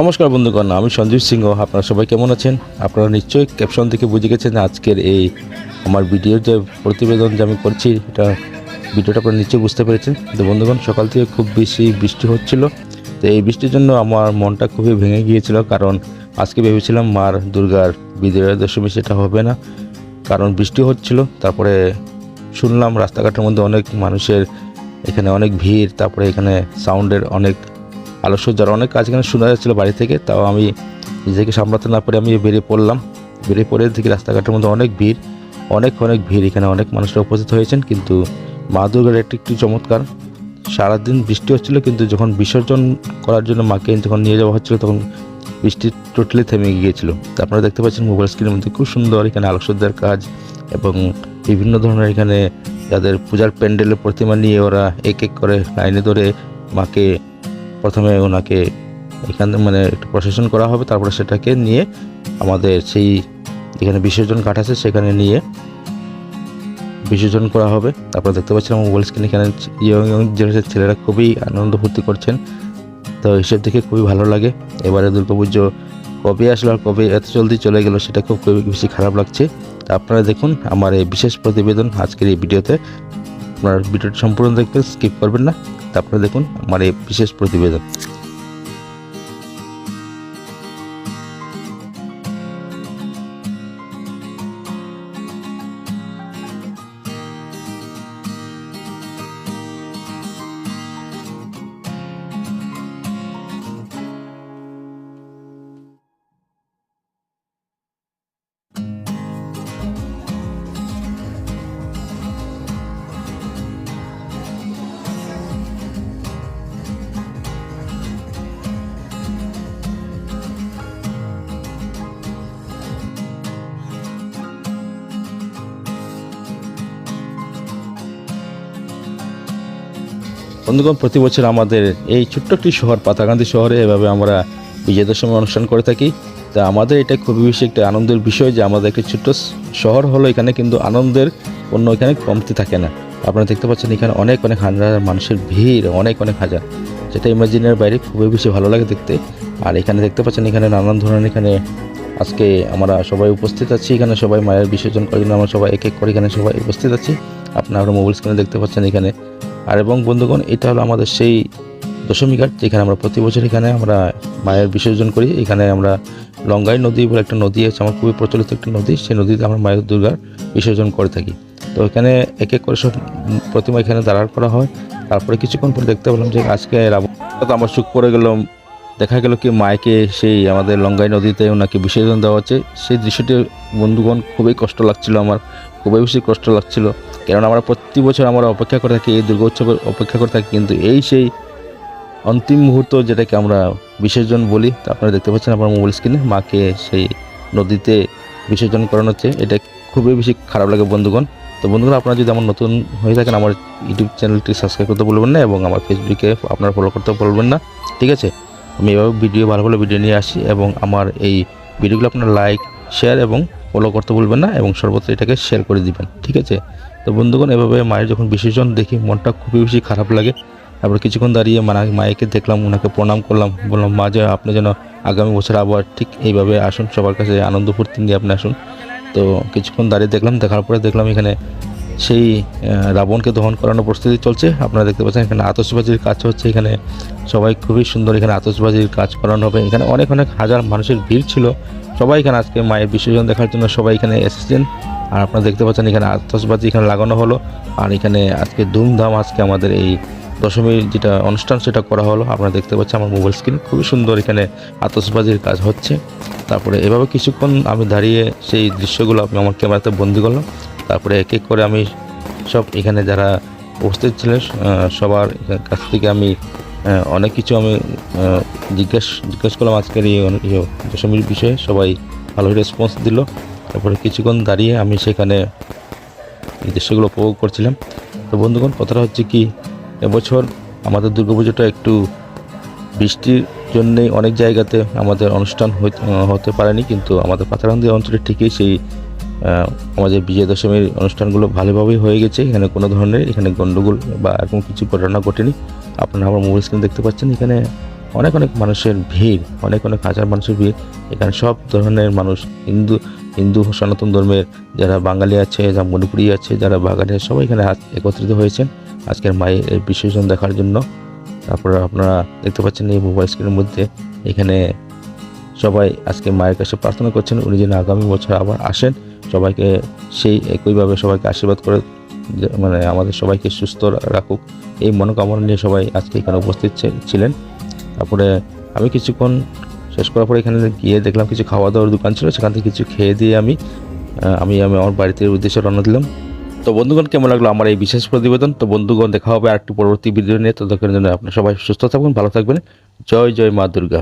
নমস্কার বন্ধুগণ, আমি সঞ্জীব সিংহ। আপনারা সবাই কেমন আছেন? আপনারা নিশ্চয়ই ক্যাপশন থেকে বুঝে গেছেন আজকের এই আমার ভিডিওর যে প্রতিবেদন যে আমি করছি, এটা ভিডিওটা আপনারা নিশ্চয়ই বুঝতে পেরেছেন। তো বন্ধুগণ, সকাল থেকে খুব বেশি বৃষ্টি হচ্ছিল। তো এই বৃষ্টির জন্য আমার মনটা খুবই ভেঙে গিয়েছিল, কারণ আজকে ভেবেছিলাম মার দুর্গার বিজয়া দশমী সেটা হবে না। কারণ বৃষ্টি হচ্ছিল, তারপরে শুনলাম রাস্তাঘাটের মধ্যে অনেক মানুষের এখানে অনেক ভিড়, তারপরে এখানে সাউন্ডের অনেক আলোকসজ্জার অনেক কাজ এখানে শোনা যাচ্ছিল বাড়ি থেকে, তাও আমি নিজেকে সামলাতে না পারে আমি বেরিয়ে পড়লাম। বেরিয়ে পড়ে দেখি রাস্তাঘাটের মধ্যে অনেক ভিড়, অনেক অনেক ভিড়। এখানে অনেক মানুষরা উপস্থিত হয়েছেন, কিন্তু মা দুর্গার একটি একটি চমৎকার। সারাদিন বৃষ্টি হচ্ছিল, কিন্তু যখন বিসর্জন করার জন্য মাকে যখন নিয়ে যাওয়া হচ্ছিল, তখন বৃষ্টি টোটালি থেমে গিয়েছিল। আপনারা দেখতে পাচ্ছেন মোবাইল স্ক্রিনের মধ্যে খুব সুন্দর এখানে আলোকসজ্জার কাজ এবং বিভিন্ন ধরনের এখানে যাদের পূজার প্যান্ডেলের প্রতিমা নিয়ে ওরা এক এক করে লাইনে ধরে মাকে প্রথমে ওনাকে এখানে মানে একটু প্রসেশন করা হবে, তারপরে সেটাকে নিয়ে আমাদের সেই যেখানে বিসর্জন ঘাট আছে সেখানে নিয়ে বিসর্জন করা হবে। তারপরে দেখতে পাচ্ছিলাম মোবাইল স্ক্রিনে এখানে জেনারেশন ছেলেরা খুবই আনন্দ ফুর্তি করছেন। তো এইসব দেখে খুবই ভালো লাগে। এবারে দুর্গাপুজো কবে আসলো আর কবে এত জলদি চলে গেল সেটা খুব খুবই বেশি খারাপ লাগছে। আপনারা দেখুন আমার এই বিশেষ প্রতিবেদন আজকের এই ভিডিওতে। আপনার ভিডিওটি সম্পূর্ণ দেখবেন স্কিপ করবেন না। তারপরে দেখুন আমার এই বিশেষ প্রতিবেদন। বন্ধুগণ, প্রতি বছর আমাদের এই ছোট্ট একটি শহর পাতাকান্দি শহরে এভাবে আমরা বিজয় দশমী অনুষ্ঠান করে থাকি। তা আমাদের এটা খুবই বেশি একটা আনন্দের বিষয় যে আমাদের একটি ছোট্ট শহর হলো এখানে, কিন্তু আনন্দের অন্য এখানে কমতি থাকে না। আপনারা দেখতে পাচ্ছেন এখানে অনেক অনেক হাজার মানুষের ভিড়, অনেক অনেক হাজার। যেটা ইমাজিনের বাইরে খুবই বেশি ভালো লাগে দেখতে। আর এখানে দেখতে পাচ্ছেন এখানে নানান ধরনের এখানে আজকে আমরা সবাই উপস্থিত আছি। এখানে সবাই মায়ের বিসর্জন করার জন্য আমরা সবাই এক এক করে এখানে সবাই উপস্থিত আছি। আপনারা মোবাইল স্ক্রিনে দেখতে পাচ্ছেন এখানে আর এবং বন্ধুগণ, এটা হলো আমাদের সেই দশমী ঘাট, যেখানে আমরা প্রতি বছর এখানে আমরা মায়ের বিসর্জন করি। এখানে আমরা লঙ্গাই নদী বলে একটা নদী আছে, আমার খুবই প্রচলিত একটি নদী। সেই নদীতে আমরা মায়ের দুর্গার বিসর্জন করে থাকি। তো এখানে এক এক করে সব প্রতিমা এখানে দাঁড়ার করা হয়। তারপরে কিছুক্ষণ পরে দেখতে পেলাম যে আজকে রাবণ আমার সুখ পড়ে গেল। দেখা গেল কি মায়কে সেই আমাদের লঙ্গাই নদীতে ওনাকে বিসর্জন দেওয়া হচ্ছে। সেই দৃশ্যটি বন্ধুগণ খুবই কষ্ট লাগছিল আমার, খুবই বেশি কষ্ট লাগছিল। কেননা আমরা প্রতি বছর আমরা অপেক্ষা করে থাকি, এই দুর্গা উৎসবের অপেক্ষা করে থাকি, কিন্তু এই সেই অন্তিম মুহূর্ত যেটাকে আমরা বিসর্জন বলি, তা আপনারা দেখতে পাচ্ছেন আমার মোবাইল স্ক্রিনে মাকে সেই নদীতে বিসর্জন করানো হচ্ছে। এটা খুবই বেশি খারাপ লাগে বন্ধুগণ। তো বন্ধুগণ, আপনারা যদি আমার নতুন হয়ে থাকেন, আমার ইউটিউব চ্যানেলটি সাবস্ক্রাইব করতে বলবেন না এবং আমার ফেসবুকে আপনারা ফলো করতে বলবেন না। ঠিক আছে? আমি এভাবে ভিডিও ভালো ভালো ভিডিও নিয়ে আসি এবং আমার এই ভিডিওগুলো আপনারা লাইক শেয়ার এবং ফলো করতে বলবেন না এবং সর্বত্র এটাকে শেয়ার করে দিবেন। ঠিক আছে? তো বন্ধুগণ, এভাবে মায়ের যখন বিসর্জন দেখি, মনটা খুবই বেশি খারাপ লাগে। তারপর কিছুক্ষণ দাঁড়িয়ে মানে মায়েকে দেখলাম ওনাকে প্রণাম করলাম। বললাম, মা যে আপনি যেন আগামী বছর আবার ঠিক এইভাবে আসুন, সবার কাছে আনন্দ ফুর্তি নিয়ে আপনি আসুন। তো কিছুক্ষণ দাঁড়িয়ে দেখলাম, দেখার পরে দেখলাম এখানে সেই রাবণকে দহন করানোর প্রস্তুতি চলছে। আপনারা দেখতে পাচ্ছেন এখানে আতসবাজির কাজ হচ্ছে। এখানে সবাই খুবই সুন্দর এখানে আতসবাজির কাজ করানো হবে। এখানে অনেক অনেক হাজার মানুষের ভিড় ছিল। সবাই এখানে আজকে মায়ের বিসর্জন দেখার জন্য সবাই এখানে এসেছেন। আর আপনারা দেখতে পাচ্ছেন এখানে আতসবাজি এখানে লাগানো হলো। আর এখানে আজকে ধুমধাম আজকে আমাদের এই দশমীর যেটা অনুষ্ঠান সেটা করা হলো। আপনারা দেখতে পাচ্ছেন আমার মোবাইল স্ক্রিন। খুবই সুন্দর এখানে আতসবাজির কাজ হচ্ছে। তারপরে এভাবে কিছুক্ষণ আমি দাঁড়িয়ে সেই দৃশ্যগুলো আমি আমার ক্যামেরাতে বন্দি করলাম। তারপরে এক এক করে আমি সব এখানে যারা উপস্থিত ছিলেন সবার কাছ থেকে আমি অনেক কিছু আমি জিজ্ঞেস জিজ্ঞেস করলাম আজকের এই দশমীর বিষয়ে, সবাই ভালো রেসপন্স দিল। তারপরে কিছুক্ষণ দাঁড়িয়ে আমি সেখানে দৃশ্যগুলো উপভোগ করছিলাম। তো বন্ধুগণ, কথাটা হচ্ছে কি, এবছর আমাদের দুর্গাপুজোটা একটু বৃষ্টির জন্যেই অনেক জায়গাতে আমাদের অনুষ্ঠান হতে পারেনি, কিন্তু আমাদের পাথারান্দি অঞ্চলে ঠিকই সেই আমাদের বিজয়া দশমীর অনুষ্ঠানগুলো ভালোভাবেই হয়ে গেছে। এখানে কোনো ধরনের, এখানে গণ্ডগোল বা এরকম কিছু ঘটনা ঘটেনি। আপনারা আমার মোবাইল স্ক্রিন দেখতে পাচ্ছেন, এখানে অনেক অনেক মানুষের ভিড়, অনেক অনেক হাজার মানুষের ভিড়। এখানে সব ধরনের মানুষ, হিন্দু হিন্দু সনাতন ধর্মের যারা বাঙালি আছে, যারা মণিপুরি আছে, যারা বাঙালি আছে, সবাই এখানে একত্রিত হয়েছেন। আজকের মায়ের এই বিসর্জন দেখার জন্য। তারপরে আপনারা দেখতে পাচ্ছেন এই মোবাইল স্ক্রিনের মধ্যে এখানে সবাই আজকে মায়ের কাছে প্রার্থনা করছেন। উনি যেন আগামী বছর আবার আসেন। সবাইকে সেই একইভাবে সবাইকে আশীর্বাদ করে মানে আমাদের সবাইকে সুস্থ রাখুক। এই মনোকামনা নিয়ে সবাই আজকে এখানে উপস্থিত ছিলেন। তারপরে আমি কিছুক্ষণ শেষ করার পরে এখানে গিয়ে দেখলাম কিছু খাওয়া দাওয়ার দোকান ছিল, সেখান থেকে কিছু খেয়ে দিয়ে আমি আমি আমি আমার বাড়িতে উদ্দেশ্যে রওনা দিলাম। তো বন্ধুগণ, কেমন লাগল আমার এই বিশেষ প্রতিবেদন? তো বন্ধুগণ, দেখা হবে আরেকটি পরবর্তী ভিডিও নিয়ে। ততক্ষণের জন্য আপনার সবাই সুস্থ থাকবেন ভালো থাকবেন। জয় জয় মা দুর্গা।